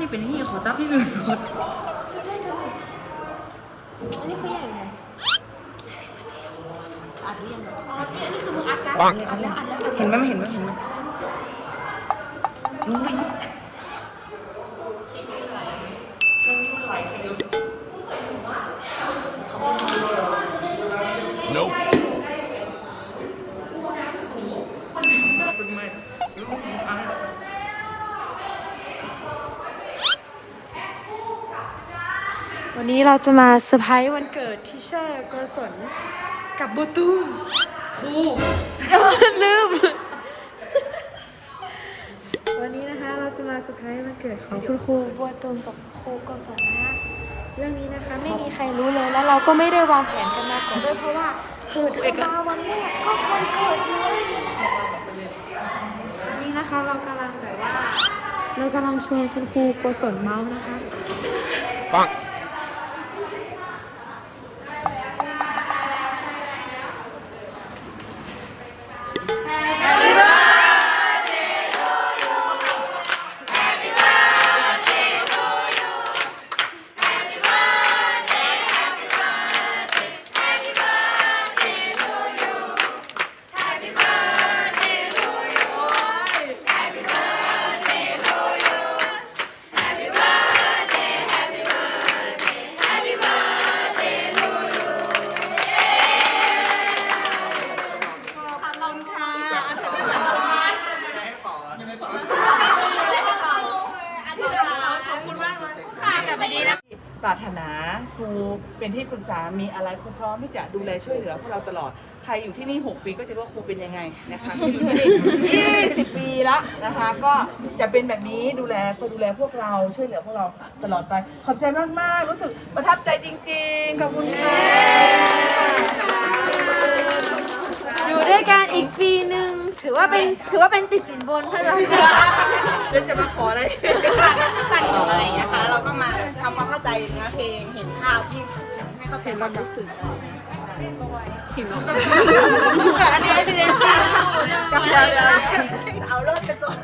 นี่เป็นนี่ขอจับนิดนึงจะได้กันเลยอันนี้คือใหญ่ไหมอัดเรียงอ๋อนี่อันนี้คือมึงอัดกันอัดแล้วอัดแล้วเห็นไหมไม่เห็นไหมเห็นไหมรู้เลยวัน นี้เราจะมาเซอร์ไพรส์วันเกิดทิเชอร์โกศลกับโบตูมครูลืม วันนี้นะคะเราจะมาเซอร์ไพรส์วันเกิดของคุณครูบัวตูมกับครูโกศลนะคะเรื่องนี้นะคะไม่มีใครรู้เลยแล้วเราก็ไม่ได้วางแผนกันมาก่อนด้วยเพราะว่าเกิดขึ้นมาวันแรกก็วันเกิดเลยวันนี้นะคะเรากำลังแบบว่า เรากำลังชวนคุณครูโกศลเมาส์นะคะ ปังปรารถนาครูเป็นที่ปรึกษามีอะไรครูพร้อมที่จะดูแลช่วยเหลือพวกเราตลอดใครอยู่ที่นี่ 6 ปีก็จะรู้ว่าครูเป็นยังไงนะคะครูอยู่ที่นี่20 ปีละนะคะ ก็จะเป็นแบบนี้ดูแลคอยดูแลพวกเราช่วยเหลือพวกเราตลอดไป ขอบใจมากๆ รู้สึกประทับใจจริงๆขอบคุณค่ะอยู่ด้วยกันอีกปีหนึ่งถือว่าเป็นถือว่าเป็นติดสินบนให้เราเดี๋ยวจะมาขออะไรสั่น งขึ้นให้เข้าใจความรู้สึกอะไรอย่างเงี้ยหิวอันนี้สิเดนจ้าเอาเลิศกันจน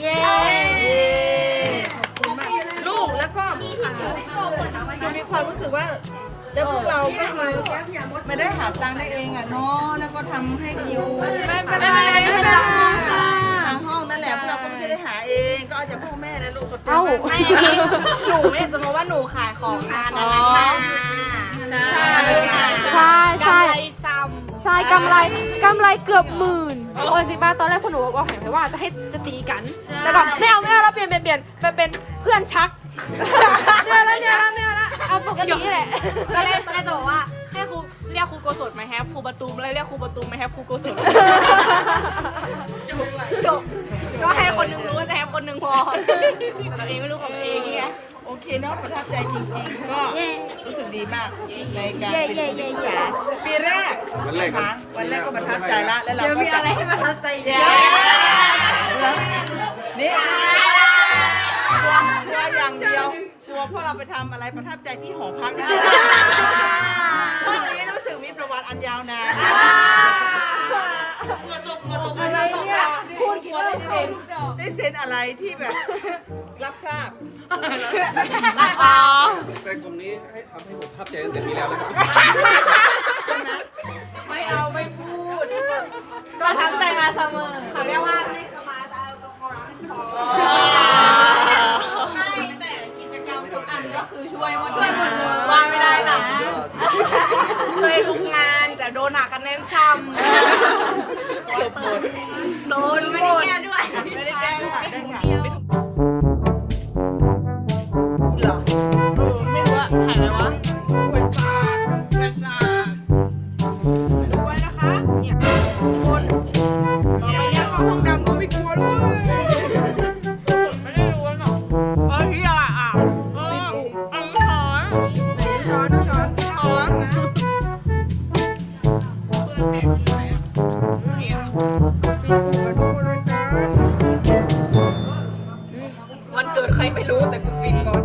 เย้ลูกแล้วก็คือมีความรู้สึกว่าแล้วพวกเราก็คือไม่ได้หาตังค์ได้เองอะเนาะแล้วก็ทำให้คิวไม่เป็นไรไม่เป็นไรทางห้องนั่น แหละพวกเราก็ไม่ได้หาเองก็เอาจากพ่อแม่และลูกก็เอ้าไม่อันนี้หนูเนี่ยจะรู้ว่าหนูขายของนานนั้นมาใช่ใช่ใช่กำไรซ้ใช่กำไรกำไรเกือบหมื่นโอ้จริงป่ะตอนแรกพวกหนูบอกแผนไว้ว่าจะให้จะตีกันแล้วก็ไม่เอาไม่เอาแล้วเปลี่ยนเปลี่ยนเปลี่ยนไปเป็นเพื่อนชักเนี่ยแล้วเนี่ยแล้วเนี่ยแล้วเอาปกตินี่แหละำตอนแรกตอนแรกจะบอกว่าให้ค รูเรียกครูโกศลมาแฮปครูประตูมแล้วเรียกครูประตูมมาแฮปครูโกศลจบจบก็ให้คนหนึงรู้ว่าจะแฮปคนหนึงพอแต่เราเองไม่รู้ของตัวเองไงโอเคเนาะประทับใจจริงๆ ก็รู้สึกดีมากในการเย่เป็นเย่ที่เย่ปรึกษาปีแรกวันแรกนะคะวันแรกก็ประทับใจละแล้วเราก็มีอะไรให้ประทับใจเยนี่ชัวร์ชัวร์อย่างเดียวชัวร์เพราะเราไปทำอะไรประทับใจที่หอพักนะ อันยาวนานอะไรเนี่ยพูดกี่ว่าว่าได้เซ็เซ็นนได้เซ็นอะไรที่แบบ รับทราบแต่กลุ่มนี้ให้ทำให้ผมประทับใจตั้งแต่ปีแล้วนะครับไม่เอาไม่พูดประทับใจมาเสมอเขาเรียกว่าไม่สบายใจก็พอไม่แต่กิจกรรมทุกอันก็คือช่วยหมดช่วยหมดเลยว่าไม่ได้นะสุดยอดช่วยทุกงาน แต่โดนหักคะแนนช้ำเกือบหมดโดนไม่ได้แก้ด้วย ไม่ได้แก้ค่ะได้ค่ะไม่ถูกเหรอเออไม่รู้อะถ่ายอะไรวะหวยซาดหวยซาดดูไว้นะคะ เนี่ยทุกคนต่อไปเนี่ยเข้าห้องดำ ไ